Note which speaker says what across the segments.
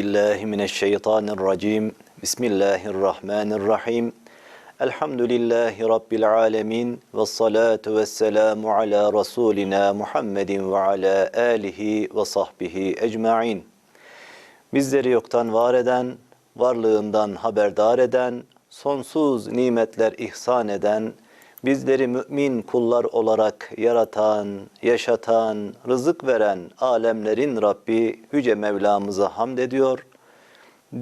Speaker 1: Billahi mineşşeytanirracim. Bismillahirrahmanirrahim. Elhamdülillahi rabbil alamin ve salatu vesselamu ala rasulina Muhammedin ve ala alihi ve sahbihi ecmaîn. Bizleri yoktan var eden, varlığından haberdar eden, sonsuz nimetler ihsan eden, bizleri mümin kullar olarak yaratan, yaşatan, rızık veren alemlerin Rabbi Yüce Mevlamıza hamd ediyor.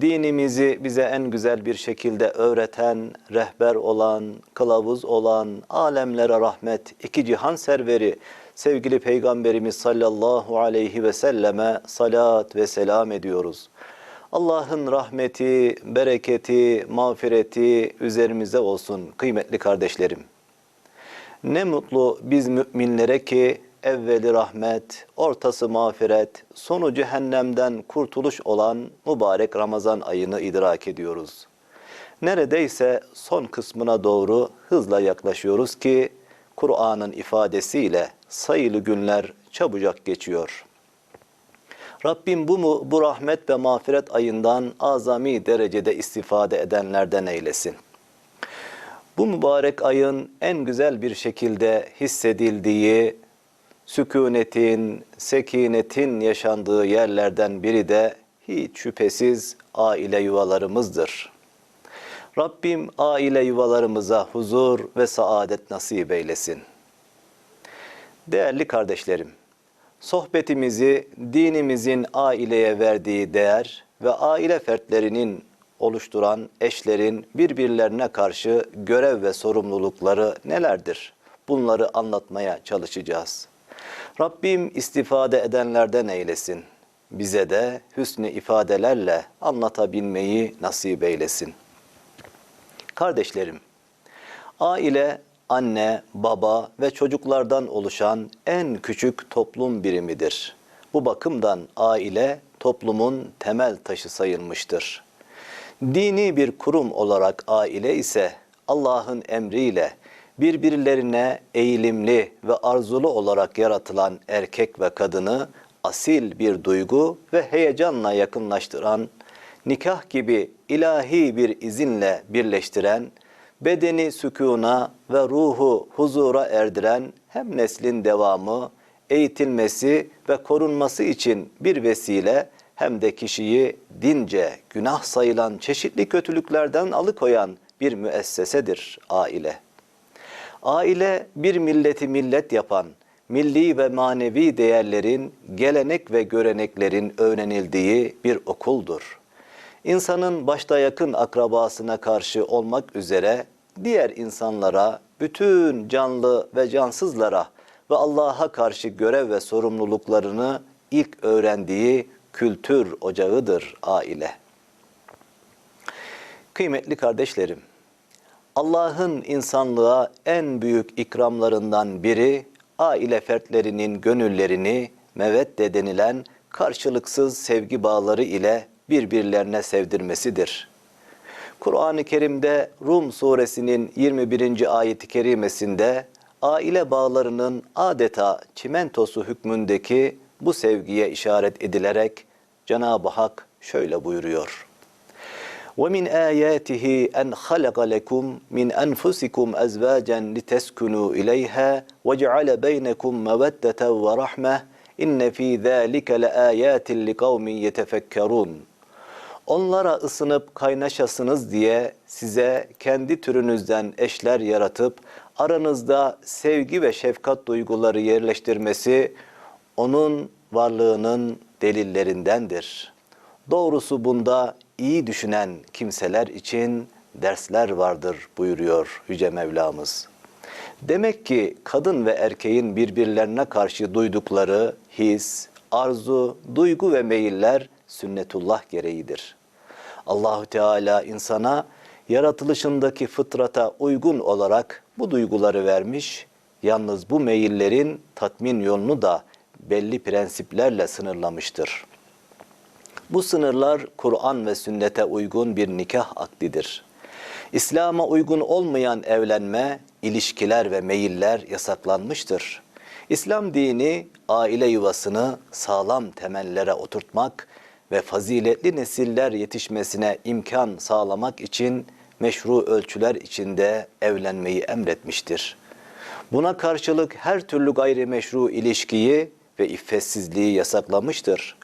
Speaker 1: Dinimizi bize en güzel bir şekilde öğreten, rehber olan, kılavuz olan, alemlere rahmet, iki cihan serveri, sevgili Peygamberimiz sallallahu aleyhi ve selleme salat ve selam ediyoruz. Allah'ın rahmeti, bereketi, mağfireti üzerimize olsun kıymetli kardeşlerim. Ne mutlu biz müminlere ki evveli rahmet, ortası mağfiret, sonu cehennemden kurtuluş olan mübarek Ramazan ayını idrak ediyoruz. Neredeyse son kısmına doğru hızla yaklaşıyoruz ki Kur'an'ın ifadesiyle sayılı günler çabucak geçiyor. Rabbim bu mu bu rahmet ve mağfiret ayından azami derecede istifade edenlerden eylesin. Bu mübarek ayın en güzel bir şekilde hissedildiği, sükunetin, sekinetin yaşandığı yerlerden biri de hiç şüphesiz aile yuvalarımızdır. Rabbim aile yuvalarımıza huzur ve saadet nasip eylesin. Değerli kardeşlerim, sohbetimizi dinimizin aileye verdiği değer ve aile fertlerinin oluşturan eşlerin birbirlerine karşı görev ve sorumlulukları nelerdir? Bunları anlatmaya çalışacağız. Rabbim istifade edenlerden eylesin. Bize de hüsnü ifadelerle anlatabilmeyi nasip eylesin. Kardeşlerim, aile anne, baba ve çocuklardan oluşan en küçük toplum birimidir. Bu bakımdan aile toplumun temel taşı sayılmıştır. Dini bir kurum olarak aile ise Allah'ın emriyle birbirlerine eğilimli ve arzulu olarak yaratılan erkek ve kadını asil bir duygu ve heyecanla yakınlaştıran, nikah gibi ilahi bir izinle birleştiren, bedeni sükuna ve ruhu huzura erdiren hem neslin devamı, eğitilmesi ve korunması için bir vesile hem de kişiyi dince günah sayılan çeşitli kötülüklerden alıkoyan bir müessesedir aile. Aile bir milleti millet yapan, milli ve manevi değerlerin, gelenek ve göreneklerin öğrenildiği bir okuldur. İnsanın başta yakın akrabasına karşı olmak üzere diğer insanlara, bütün canlı ve cansızlara ve Allah'a karşı görev ve sorumluluklarını ilk öğrendiği kültür ocağıdır aile. Kıymetli kardeşlerim, Allah'ın insanlığa en büyük ikramlarından biri aile fertlerinin gönüllerini mevedde denilen karşılıksız sevgi bağları ile birbirlerine sevdirmesidir. Kur'an-ı Kerim'de Rum suresinin 21. ayeti kerimesinde aile bağlarının adeta çimentosu hükmündeki bu sevgiye işaret edilerek Cenab-ı Hak şöyle buyuruyor. وَمِنْ آيَاتِهِ أَنْ خَلَقَ لَكُمْ مِنْ أَنْفُسِكُمْ أَزْوَاجًا لِتَسْكُنُوا إِلَيْهَا وَجَعَلَ بَيْنَكُمْ مَوَدَّةً وَرَحْمَةً إِنَّ فِي ذَٰلِكَ لَآيَاتٍ لِقَوْمٍ يَتَفَكَّرُونَ Onlara ısınıp kaynaşasınız diye size kendi türünüzden eşler yaratıp aranızda sevgi ve şefkat duyguları yerleştirmesi onun varlığının delillerindendir. Doğrusu bunda iyi düşünen kimseler için dersler vardır buyuruyor Yüce Mevlamız. Demek ki kadın ve erkeğin birbirlerine karşı duydukları his, arzu, duygu ve meyiller sünnetullah gereğidir. Allahü Teala insana yaratılışındaki fıtrata uygun olarak bu duyguları vermiş. Yalnız bu meyillerin tatmin yolunu da belli prensiplerle sınırlamıştır. Bu sınırlar Kur'an ve sünnete uygun bir nikah akdidir. İslam'a uygun olmayan evlenme, ilişkiler ve meyiller yasaklanmıştır. İslam dini aile yuvasını sağlam temellere oturtmak ve faziletli nesiller yetişmesine imkan sağlamak için meşru ölçüler içinde evlenmeyi emretmiştir. Buna karşılık her türlü gayrimeşru ilişkiyi ve iffetsizliği yasaklamıştır.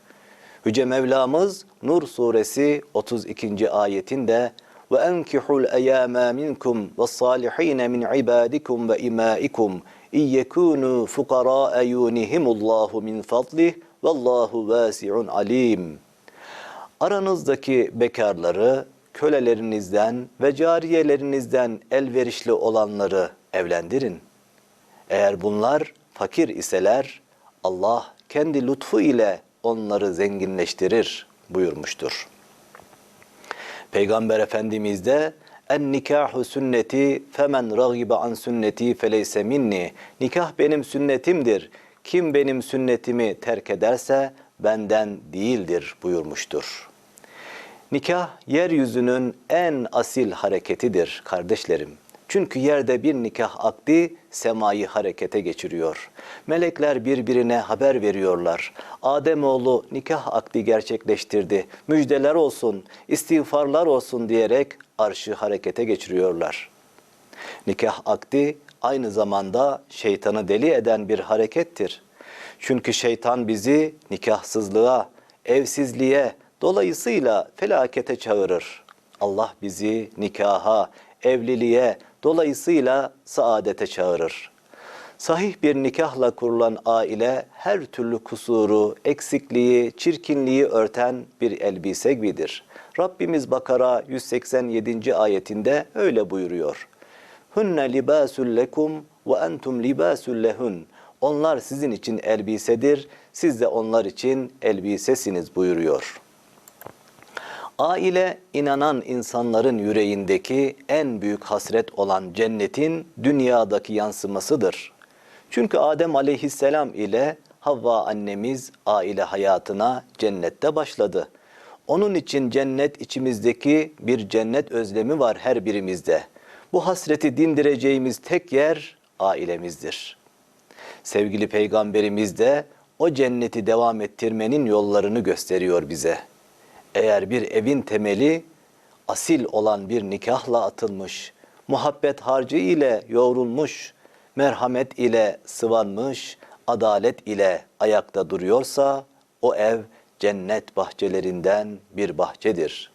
Speaker 1: Yüce Mevlamız Nur suresi 32. ayetinde ve enkihul eyama minkum ve salihin min ibadikum ve imaikum iyyekunu fuqara yunihimullahu min fadlih vallahu vasiun alim. Aranızdaki bekarları, kölelerinizden ve cariyelerinizden elverişli olanları evlendirin. Eğer bunlar fakir iseler Allah kendi lütfu ile onları zenginleştirir buyurmuştur. Peygamber Efendimiz de en nikahu sünneti femen ragibe an sünneti feleyse minni. Nikah benim sünnetimdir. Kim benim sünnetimi terk ederse benden değildir buyurmuştur. Nikah yeryüzünün en asil hareketidir kardeşlerim. Çünkü yerde bir nikah akdi semayı harekete geçiriyor. Melekler birbirine haber veriyorlar. Ademoğlu nikah akdi gerçekleştirdi. Müjdeler olsun, istiğfarlar olsun diyerek arşı harekete geçiriyorlar. Nikah akdi aynı zamanda şeytanı deli eden bir harekettir. Çünkü şeytan bizi nikahsızlığa, evsizliğe, dolayısıyla felakete çağırır. Allah bizi nikaha, evliliğe, dolayısıyla saadete çağırır. Sahih bir nikahla kurulan aile her türlü kusuru, eksikliği, çirkinliği örten bir elbise gibidir. Rabbimiz Bakara 187. ayetinde öyle buyuruyor. Hunne libasul lekum ve entum libasul lehun. Onlar sizin için elbisedir, siz de onlar için elbisesiniz buyuruyor. Aile inanan insanların yüreğindeki en büyük hasret olan cennetin dünyadaki yansımasıdır. Çünkü Adem aleyhisselam ile Havva annemiz aile hayatına cennette başladı. Onun için cennet içimizdeki bir cennet özlemi var her birimizde. Bu hasreti dindireceğimiz tek yer ailemizdir. Sevgili peygamberimiz de o cenneti devam ettirmenin yollarını gösteriyor bize. Eğer bir evin temeli asil olan bir nikahla atılmış, muhabbet harcı ile yoğrulmuş, merhamet ile sıvanmış, adalet ile ayakta duruyorsa o ev cennet bahçelerinden bir bahçedir.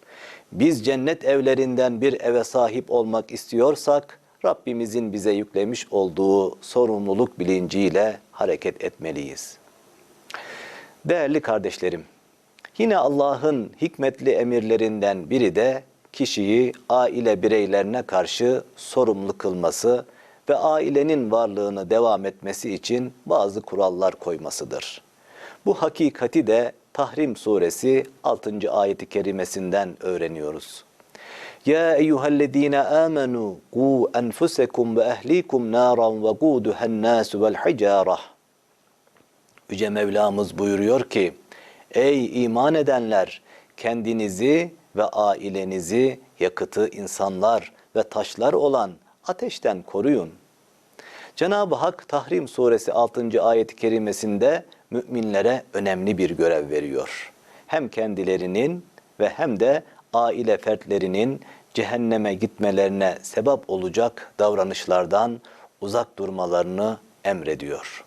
Speaker 1: Biz cennet evlerinden bir eve sahip olmak istiyorsak Rabbimizin bize yüklemiş olduğu sorumluluk bilinciyle hareket etmeliyiz. Değerli kardeşlerim, Yine Allah'ın hikmetli emirlerinden biri de kişiyi aile bireylerine karşı sorumlu kılması ve ailenin varlığını devam etmesi için bazı kurallar koymasıdır. Bu hakikati de Tahrim suresi 6. ayeti kerimesinden öğreniyoruz. Ya eyyühellezine amenu qu enfusekum ve ehlikum naran ve quduhen nasu vel hicarah. Yüce Mevlamız buyuruyor ki, Ey iman edenler! Kendinizi ve ailenizi yakıtı insanlar ve taşlar olan ateşten koruyun. Cenab-ı Hak Tahrim suresi 6. ayet-i kerimesinde müminlere önemli bir görev veriyor. Hem kendilerinin ve hem de aile fertlerinin cehenneme gitmelerine sebep olacak davranışlardan uzak durmalarını emrediyor.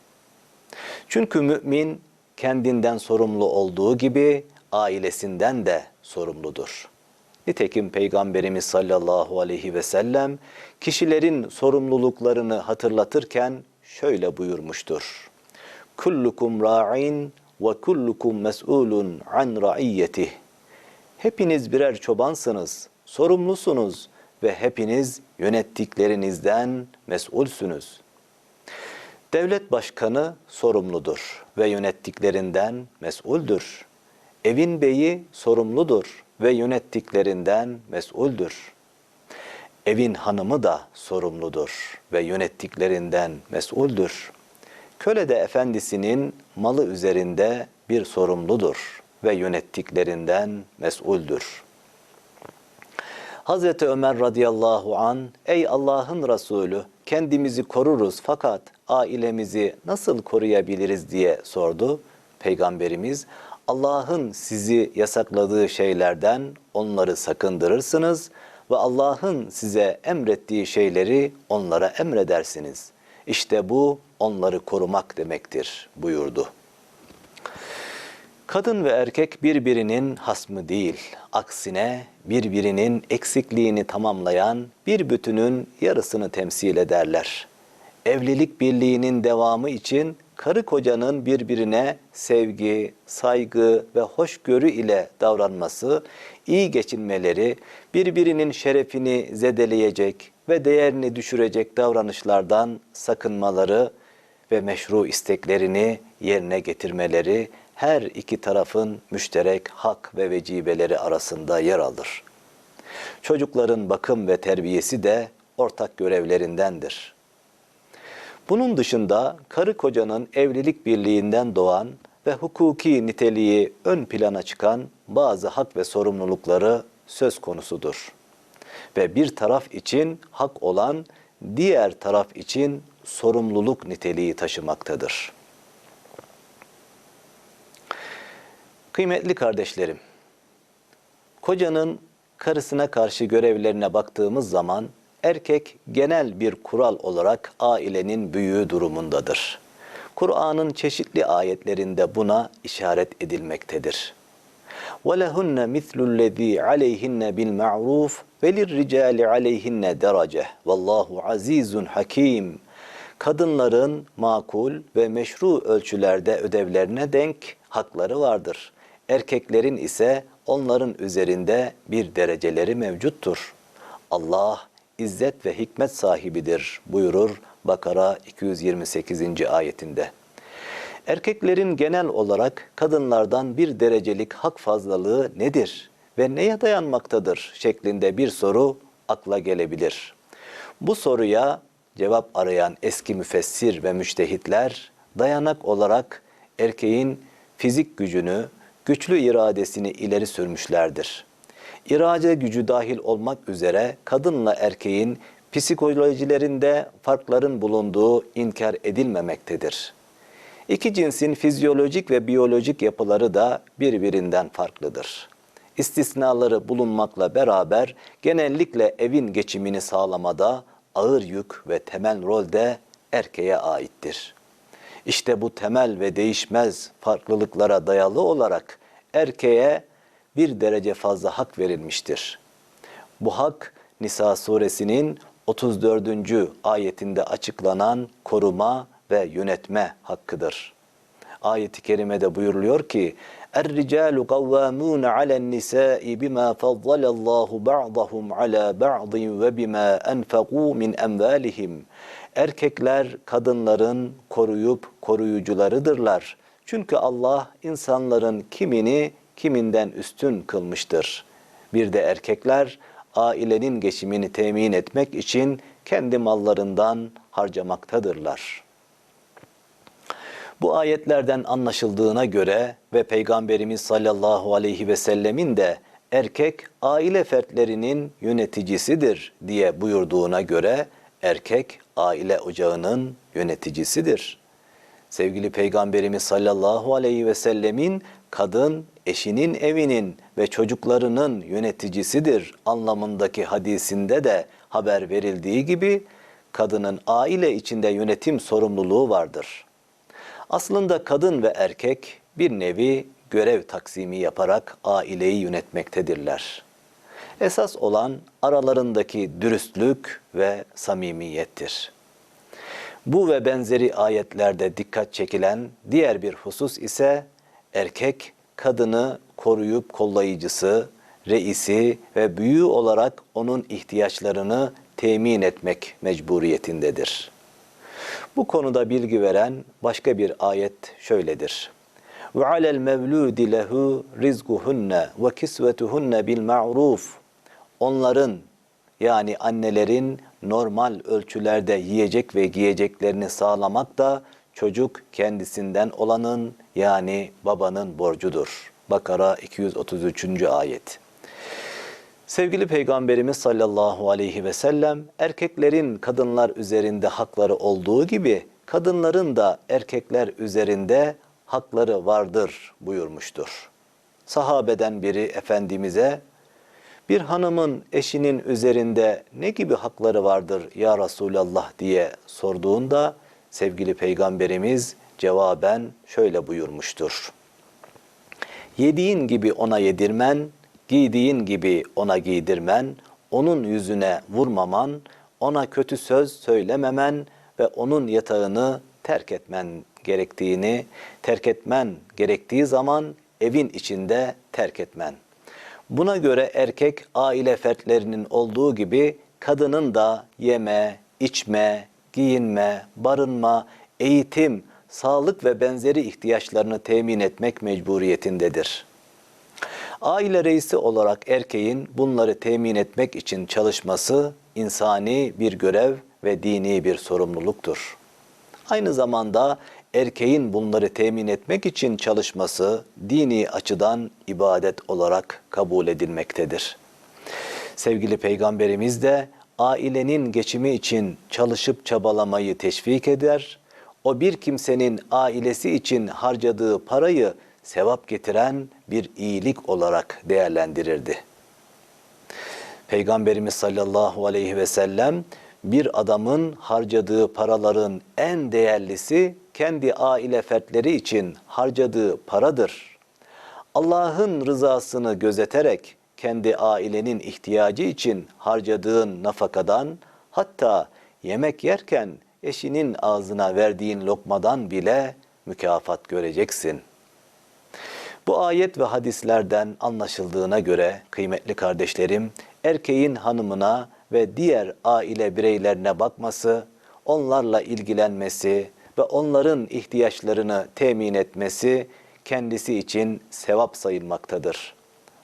Speaker 1: Çünkü mümin kendinden sorumlu olduğu gibi ailesinden de sorumludur. Nitekim Peygamberimiz sallallahu aleyhi ve sellem kişilerin sorumluluklarını hatırlatırken şöyle buyurmuştur. Kullukum ra'in ve kullukum mes'ulun an ra'iyyetih. Hepiniz birer çobansınız, sorumlusunuz ve hepiniz yönettiklerinizden mesulsünüz. Devlet başkanı sorumludur ve yönettiklerinden mesuldür. Evin beyi sorumludur ve yönettiklerinden mesuldür. Evin hanımı da sorumludur ve yönettiklerinden mesuldür. Köle de efendisinin malı üzerinde bir sorumludur ve yönettiklerinden mesuldür. Hazreti Ömer radıyallahu an ey Allah'ın Resulü kendimizi koruruz fakat ailemizi nasıl koruyabiliriz diye sordu. Peygamberimiz Allah'ın sizi yasakladığı şeylerden onları sakındırırsınız ve Allah'ın size emrettiği şeyleri onlara emredersiniz. İşte bu onları korumak demektir buyurdu. Kadın ve erkek birbirinin hasmı değil, aksine birbirinin eksikliğini tamamlayan bir bütünün yarısını temsil ederler. Evlilik birliğinin devamı için karı kocanın birbirine sevgi, saygı ve hoşgörü ile davranması, iyi geçinmeleri, birbirinin şerefini zedeleyecek ve değerini düşürecek davranışlardan sakınmaları ve meşru isteklerini yerine getirmeleri her iki tarafın müşterek hak ve vecibeleri arasında yer alır. Çocukların bakım ve terbiyesi de ortak görevlerindendir. Bunun dışında karı kocanın evlilik birliğinden doğan ve hukuki niteliği ön plana çıkan bazı hak ve sorumlulukları söz konusudur. Ve bir taraf için hak olan diğer taraf için sorumluluk niteliği taşımaktadır. Kıymetli kardeşlerim, kocanın karısına karşı görevlerine baktığımız zaman erkek genel bir kural olarak ailenin büyüğü durumundadır. Kur'an'ın çeşitli ayetlerinde buna işaret edilmektedir. وَلَهُنَّ مِثْلُ الَّذ۪ي عَلَيْهِنَّ بِالْمَعْرُوفِ وَلِلْرِجَالِ عَلَيْهِنَّ دَرَجَةً وَاللّٰهُ azizun hakim. Kadınların makul ve meşru ölçülerde ödevlerine denk hakları vardır. Erkeklerin ise onların üzerinde bir dereceleri mevcuttur. Allah izzet ve hikmet sahibidir buyurur Bakara 228. ayetinde. Erkeklerin genel olarak kadınlardan bir derecelik hak fazlalığı nedir ve neye dayanmaktadır şeklinde bir soru akla gelebilir. Bu soruya cevap arayan eski müfessir ve müştehitler dayanak olarak erkeğin fizik gücünü, güçlü iradesini ileri sürmüşlerdir. İrade gücü dahil olmak üzere kadınla erkeğin psikolojilerinde farkların bulunduğu inkar edilmemektedir. İki cinsin fizyolojik ve biyolojik yapıları da birbirinden farklıdır. İstisnaları bulunmakla beraber genellikle evin geçimini sağlamada ağır yük ve temel rol de erkeğe aittir. İşte bu temel ve değişmez farklılıklara dayalı olarak erkeğe bir derece fazla hak verilmiştir. Bu hak Nisa suresinin 34. ayetinde açıklanan koruma ve yönetme hakkıdır. Ayet-i kerimede buyuruluyor ki Er-ricalu kavvamun alen nisa'i bima faddalallahu ba'dahum ala ba'din ve bima enfaqu min emvalihim. Erkekler kadınların koruyup koruyucularıdırlar. Çünkü Allah insanların kimini kiminden üstün kılmıştır. Bir de erkekler ailenin geçimini temin etmek için kendi mallarından harcamaktadırlar. Bu ayetlerden anlaşıldığına göre ve Peygamberimiz sallallahu aleyhi ve sellemin de erkek aile fertlerinin yöneticisidir diye buyurduğuna göre erkek aile ocağının yöneticisidir. Sevgili Peygamberimiz sallallahu aleyhi ve sellemin kadın eşinin evinin ve çocuklarının yöneticisidir anlamındaki hadisinde de haber verildiği gibi kadının aile içinde yönetim sorumluluğu vardır. Aslında kadın ve erkek bir nevi görev taksimi yaparak aileyi yönetmektedirler. Esas olan aralarındaki dürüstlük ve samimiyettir. Bu ve benzeri ayetlerde dikkat çekilen diğer bir husus ise erkek kadını koruyup kollayıcısı, reisi ve büyüğü olarak onun ihtiyaçlarını temin etmek mecburiyetindedir. Bu konuda bilgi veren başka bir ayet şöyledir. Lehu rizquhunne ve kisvetuhunne bil ma'ruf. Onların yani annelerin normal ölçülerde yiyecek ve giyeceklerini sağlamak da çocuk kendisinden olanın yani babanın borcudur. Bakara 233. ayet. Sevgili Peygamberimiz sallallahu aleyhi ve sellem erkeklerin kadınlar üzerinde hakları olduğu gibi kadınların da erkekler üzerinde hakları vardır buyurmuştur. Sahabeden biri Efendimiz'e bir hanımın eşinin üzerinde ne gibi hakları vardır ya Resulallah diye sorduğunda sevgili peygamberimiz cevaben şöyle buyurmuştur. Yediğin gibi ona yedirmen, giydiğin gibi ona giydirmen, onun yüzüne vurmaman, ona kötü söz söylememen ve onun yatağını terk etmen gerektiğini, terk etmen gerektiği zaman evin içinde terk etmen. Buna göre erkek aile fertlerinin olduğu gibi kadının da yeme, içme, giyinme, barınma, eğitim, sağlık ve benzeri ihtiyaçlarını temin etmek mecburiyetindedir. Aile reisi olarak erkeğin bunları temin etmek için çalışması insani bir görev ve dini bir sorumluluktur. Aynı zamanda erkeğin bunları temin etmek için çalışması dini açıdan ibadet olarak kabul edilmektedir. Sevgili Peygamberimiz de ailenin geçimi için çalışıp çabalamayı teşvik eder. O bir kimsenin ailesi için harcadığı parayı sevap getiren bir iyilik olarak değerlendirirdi. Peygamberimiz sallallahu aleyhi ve sellem bir adamın harcadığı paraların en değerlisi kendi aile fertleri için harcadığı paradır. Allah'ın rızasını gözeterek kendi ailenin ihtiyacı için harcadığın nafakadan hatta yemek yerken eşinin ağzına verdiğin lokmadan bile mükafat göreceksin. Bu ayet ve hadislerden anlaşıldığına göre kıymetli kardeşlerim, erkeğin hanımına ve diğer aile bireylerine bakması, onlarla ilgilenmesi ve onların ihtiyaçlarını temin etmesi kendisi için sevap sayılmaktadır.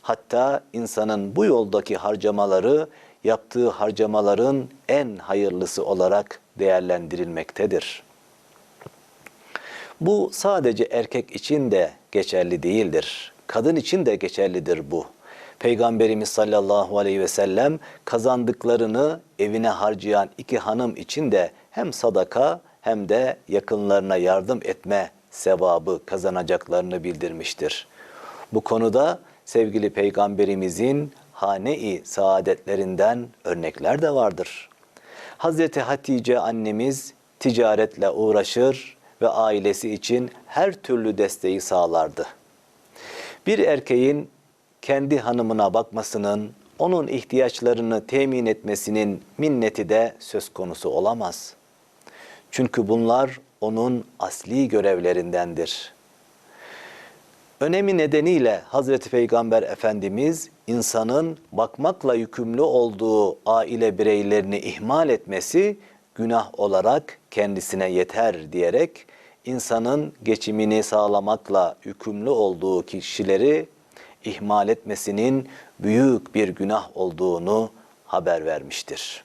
Speaker 1: Hatta insanın bu yoldaki harcamaları yaptığı harcamaların en hayırlısı olarak değerlendirilmektedir. Bu sadece erkek için de geçerli değildir. Kadın için de geçerlidir bu. Peygamberimiz sallallahu aleyhi ve sellem kazandıklarını evine harcayan iki hanım için de hem sadaka hem de yakınlarına yardım etme sevabı kazanacaklarını bildirmiştir. Bu konuda sevgili peygamberimizin hane-i saadetlerinden örnekler de vardır. Hazreti Hatice annemiz ticaretle uğraşır ve ailesi için her türlü desteği sağlardı. Bir erkeğin kendi hanımına bakmasının, onun ihtiyaçlarını temin etmesinin minneti de söz konusu olamaz. Çünkü bunlar onun asli görevlerindendir. Önemi nedeniyle Hazreti Peygamber Efendimiz insanın bakmakla yükümlü olduğu aile bireylerini ihmal etmesi günah olarak kendisine yeter diyerek insanın geçimini sağlamakla yükümlü olduğu kişileri ihmal etmesinin büyük bir günah olduğunu haber vermiştir.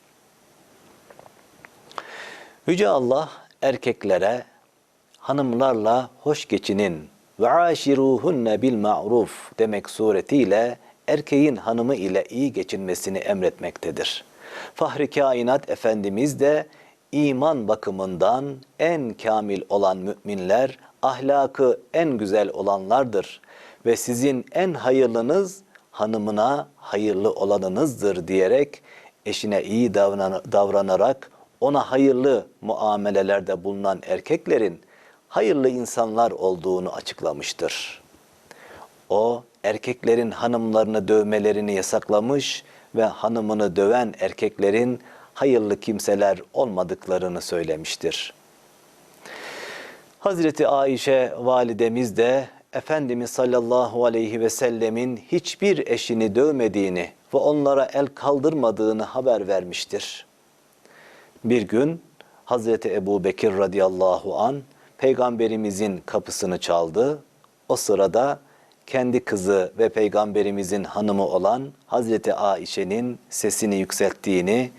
Speaker 1: Yüce Allah erkeklere hanımlarla hoş geçinin ve aşiruhunne bil ma'ruf demek suretiyle erkeğin hanımı ile iyi geçinmesini emretmektedir. Fahri kainat Efendimiz de iman bakımından en kamil olan müminler ahlakı en güzel olanlardır ve sizin en hayırlınız hanımına hayırlı olanınızdır diyerek eşine iyi davranarak ona hayırlı muamelelerde bulunan erkeklerin hayırlı insanlar olduğunu açıklamıştır. O erkeklerin hanımlarını dövmelerini yasaklamış ve hanımını döven erkeklerin hayırlı kimseler olmadıklarını söylemiştir. Hazreti Ayşe validemiz de Efendimiz sallallahu aleyhi ve sellemin hiçbir eşini dövmediğini ve onlara el kaldırmadığını haber vermiştir. Bir gün Hazreti Ebu Bekir radıyallahu an peygamberimizin kapısını çaldı. O sırada kendi kızı ve peygamberimizin hanımı olan Hazreti Aişe'nin sesini yükselttiğini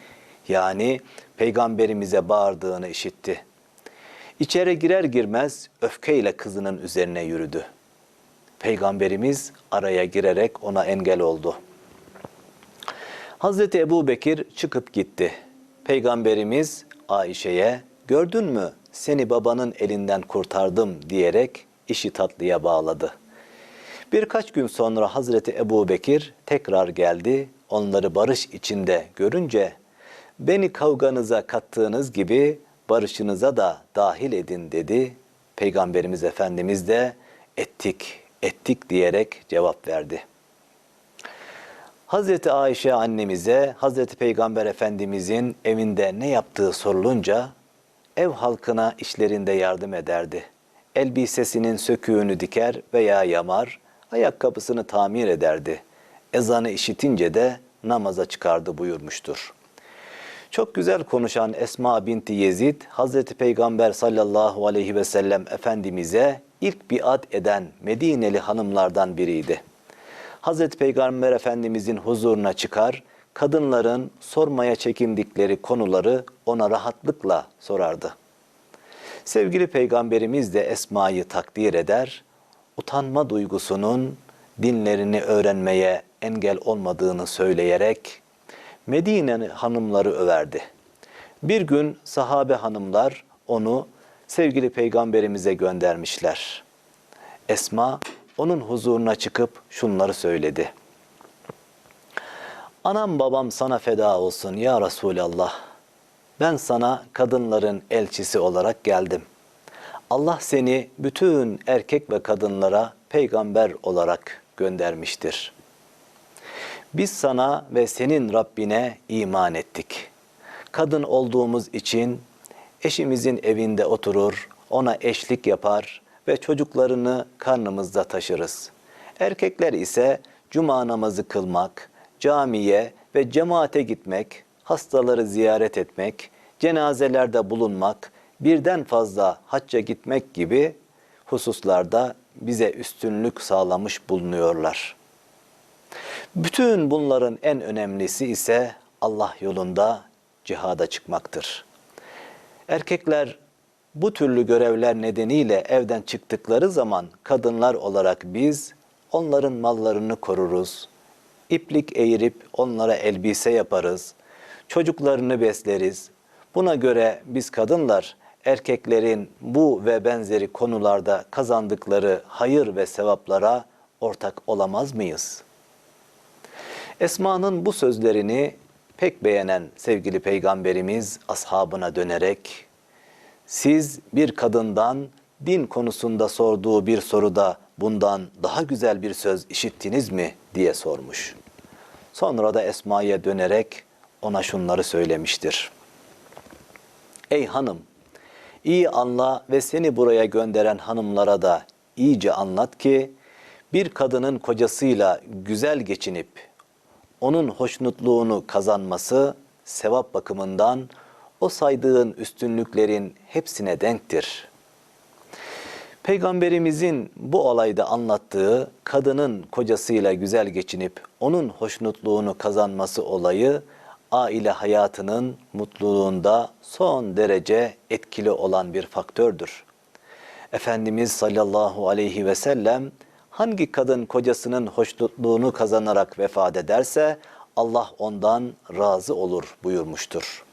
Speaker 1: yani peygamberimize bağırdığını işitti. İçeri girer girmez öfkeyle kızının üzerine yürüdü. Peygamberimiz araya girerek ona engel oldu. Hazreti Ebu Bekir çıkıp gitti. Peygamberimiz Ayşe'ye gördün mü seni babanın elinden kurtardım diyerek işi tatlıya bağladı. Birkaç gün sonra Hazreti Ebu Bekir tekrar geldi. Onları barış içinde görünce beni kavganıza kattığınız gibi barışınıza da dahil edin dedi. Peygamberimiz Efendimiz de ettik, ettik diyerek cevap verdi. Hazreti Ayşe annemize Hazreti Peygamber Efendimizin evinde ne yaptığı sorulunca ev halkına işlerinde yardım ederdi. Elbisesinin söküğünü diker veya yamar, ayakkabısını tamir ederdi. Ezanı işitince de namaza çıkardı buyurmuştur. Çok güzel konuşan Esma binti Yezid, Hazreti Peygamber sallallahu aleyhi ve sellem Efendimiz'e ilk biat eden Medineli hanımlardan biriydi. Hazreti Peygamber Efendimizin huzuruna çıkar, kadınların sormaya çekindikleri konuları ona rahatlıkla sorardı. Sevgili Peygamberimiz de Esma'yı takdir eder, utanma duygusunun dinlerini öğrenmeye engel olmadığını söyleyerek Medine hanımları överdi. Bir gün sahabe hanımlar onu sevgili peygamberimize göndermişler. Esma onun huzuruna çıkıp şunları söyledi. Anam babam sana feda olsun ya Resulallah. Ben sana kadınların elçisi olarak geldim. Allah seni bütün erkek ve kadınlara peygamber olarak göndermiştir. Biz sana ve senin Rabbine iman ettik. Kadın olduğumuz için eşimizin evinde oturur, ona eşlik yapar ve çocuklarını karnımızda taşırız. Erkekler ise cuma namazı kılmak, camiye ve cemaate gitmek, hastaları ziyaret etmek, cenazelerde bulunmak, birden fazla hacca gitmek gibi hususlarda bize üstünlük sağlamış bulunuyorlar. Bütün bunların en önemlisi ise Allah yolunda cihada çıkmaktır. Erkekler bu türlü görevler nedeniyle evden çıktıkları zaman kadınlar olarak biz onların mallarını koruruz. İplik eğirip onlara elbise yaparız. Çocuklarını besleriz. Buna göre biz kadınlar erkeklerin bu ve benzeri konularda kazandıkları hayır ve sevaplara ortak olamaz mıyız? Esma'nın bu sözlerini pek beğenen sevgili peygamberimiz ashabına dönerek siz bir kadından din konusunda sorduğu bir soruda bundan daha güzel bir söz işittiniz mi diye sormuş. Sonra da Esma'ya dönerek ona şunları söylemiştir. Ey hanım, iyi anla ve seni buraya gönderen hanımlara da iyice anlat ki bir kadının kocasıyla güzel geçinip onun hoşnutluğunu kazanması sevap bakımından o saydığın üstünlüklerin hepsine denktir. Peygamberimizin bu olayda anlattığı kadının kocasıyla güzel geçinip onun hoşnutluğunu kazanması olayı aile hayatının mutluluğunda son derece etkili olan bir faktördür. Efendimiz sallallahu aleyhi ve sellem hangi kadın kocasının hoşnutluğunu kazanarak vefat ederse Allah ondan razı olur buyurmuştur.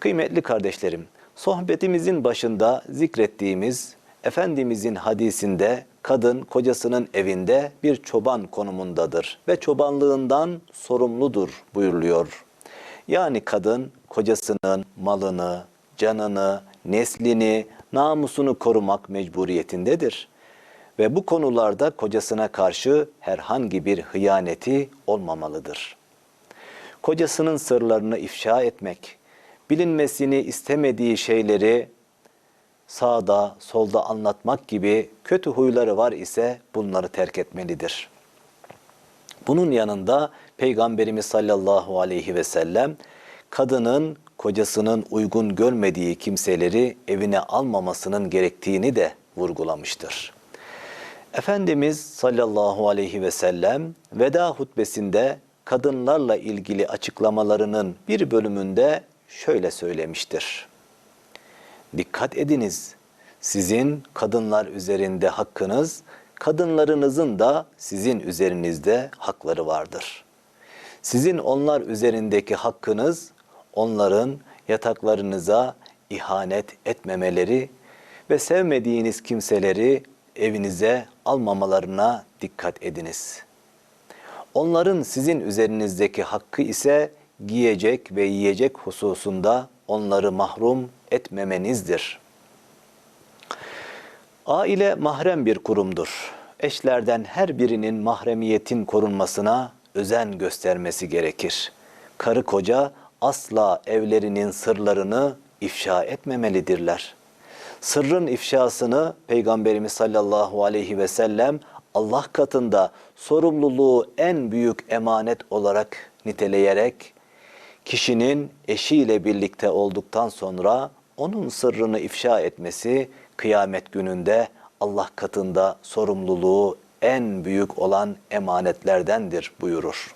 Speaker 1: Kıymetli kardeşlerim, sohbetimizin başında zikrettiğimiz Efendimizin hadisinde kadın kocasının evinde bir çoban konumundadır ve çobanlığından sorumludur buyuruluyor. Yani kadın kocasının malını, canını, neslini, namusunu korumak mecburiyetindedir. Ve bu konularda kocasına karşı herhangi bir hıyaneti olmamalıdır. Kocasının sırlarını ifşa etmek, bilinmesini istemediği şeyleri sağda, solda anlatmak gibi kötü huyları var ise bunları terk etmelidir. Bunun yanında Peygamberimiz sallallahu aleyhi ve sellem kadının kocasının uygun görmediği kimseleri evine almamasının gerektiğini de vurgulamıştır. Efendimiz sallallahu aleyhi ve sellem veda hutbesinde kadınlarla ilgili açıklamalarının bir bölümünde şöyle söylemiştir. Dikkat ediniz. Sizin kadınlar üzerinde hakkınız, kadınlarınızın da sizin üzerinizde hakları vardır. Sizin onlar üzerindeki hakkınız onların yataklarınıza ihanet etmemeleri ve sevmediğiniz kimseleri evinize almamalarına dikkat ediniz. Onların sizin üzerinizdeki hakkı ise giyecek ve yiyecek hususunda onları mahrum etmemenizdir. Aile mahrem bir kurumdur. Eşlerden her birinin mahremiyetin korunmasına özen göstermesi gerekir. Karı koca asla evlerinin sırlarını ifşa etmemelidirler. Sırrın ifşasını Peygamberimiz sallallahu aleyhi ve sellem Allah katında sorumluluğu en büyük emanet olarak niteleyerek kişinin eşiyle birlikte olduktan sonra onun sırrını ifşa etmesi kıyamet gününde Allah katında sorumluluğu en büyük olan emanetlerdendir buyurur.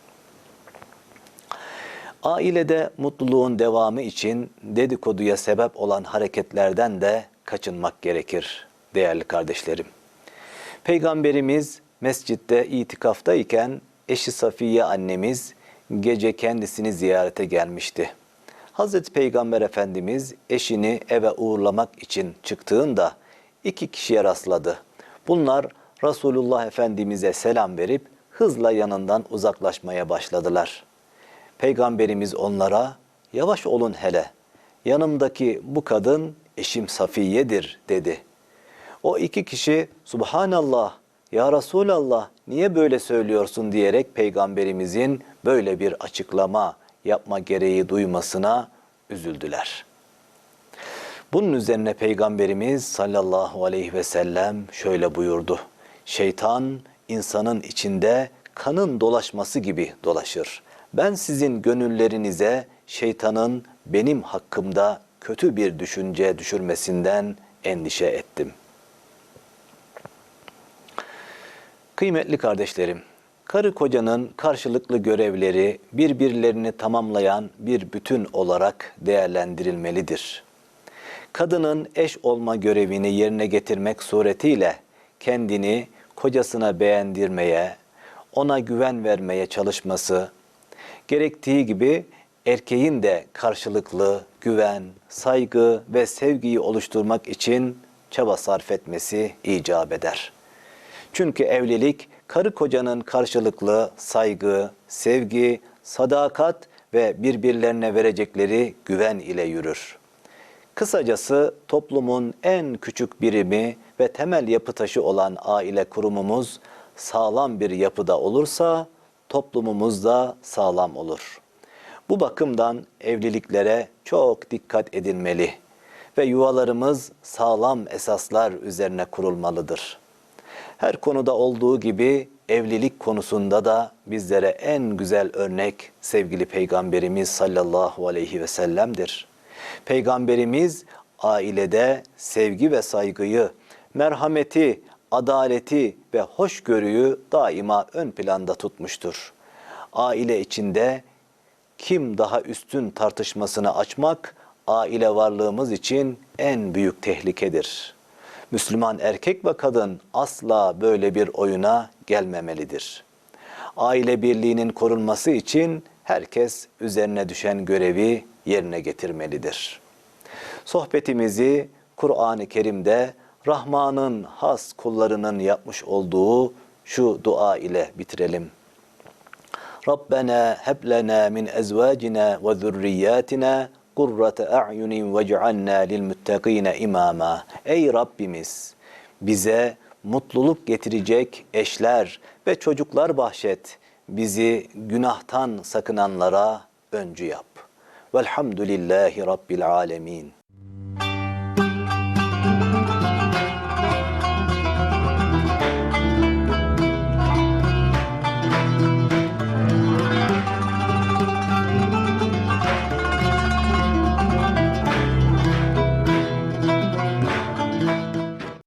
Speaker 1: Ailede mutluluğun devamı için dedikoduya sebep olan hareketlerden de kaçınmak gerekir değerli kardeşlerim. Peygamberimiz mescitte itikaftayken eşi Safiye annemiz gece kendisini ziyarete gelmişti. Hazreti Peygamber Efendimiz eşini eve uğurlamak için çıktığında iki kişiye rastladı. Bunlar Resulullah Efendimiz'e selam verip hızla yanından uzaklaşmaya başladılar. Peygamberimiz onlara yavaş olun hele yanımdaki bu kadın eşim Safiye'dir dedi. O iki kişi Subhanallah ya Resulallah niye böyle söylüyorsun diyerek peygamberimizin böyle bir açıklama yapma gereği duymasına üzüldüler. Bunun üzerine peygamberimiz sallallahu aleyhi ve sellem şöyle buyurdu. Şeytan insanın içinde kanın dolaşması gibi dolaşır. Ben sizin gönüllerinize şeytanın benim hakkımda kötü bir düşünce düşürmesinden endişe ettim. Kıymetli kardeşlerim, karı kocanın karşılıklı görevleri birbirlerini tamamlayan bir bütün olarak değerlendirilmelidir. Kadının eş olma görevini yerine getirmek suretiyle kendini kocasına beğendirmeye, ona güven vermeye çalışması, gerektiği gibi erkeğin de karşılıklı güven, saygı ve sevgiyi oluşturmak için çaba sarf etmesi icap eder. Çünkü evlilik karı kocanın karşılıklı saygı, sevgi, sadakat ve birbirlerine verecekleri güven ile yürür. Kısacası toplumun en küçük birimi ve temel yapı taşı olan aile kurumumuz sağlam bir yapıda olursa toplumumuz da sağlam olur. Bu bakımdan evliliklere çok dikkat edilmeli ve yuvalarımız sağlam esaslar üzerine kurulmalıdır. Her konuda olduğu gibi evlilik konusunda da bizlere en güzel örnek sevgili Peygamberimiz sallallahu aleyhi ve sellem'dir. Peygamberimiz ailede sevgi ve saygıyı, merhameti, adaleti ve hoşgörüyü daima ön planda tutmuştur. Aile içinde kim daha üstün tartışmasını açmak aile varlığımız için en büyük tehlikedir. Müslüman erkek ve kadın asla böyle bir oyuna gelmemelidir. Aile birliğinin korunması için herkes üzerine düşen görevi yerine getirmelidir. Sohbetimizi Kur'an-ı Kerim'de Rahman'ın has kullarının yapmış olduğu şu dua ile bitirelim. Rabbena heb lena min ezvacina ve zurriyatina kurrate a'yunin vec'alna lil muttaqine imama. Ey Rabbimiz bize mutluluk getirecek eşler ve çocuklar bahşet. Bizi günahtan sakınanlara öncü yap. Velhamdülillahi Rabbil alemin.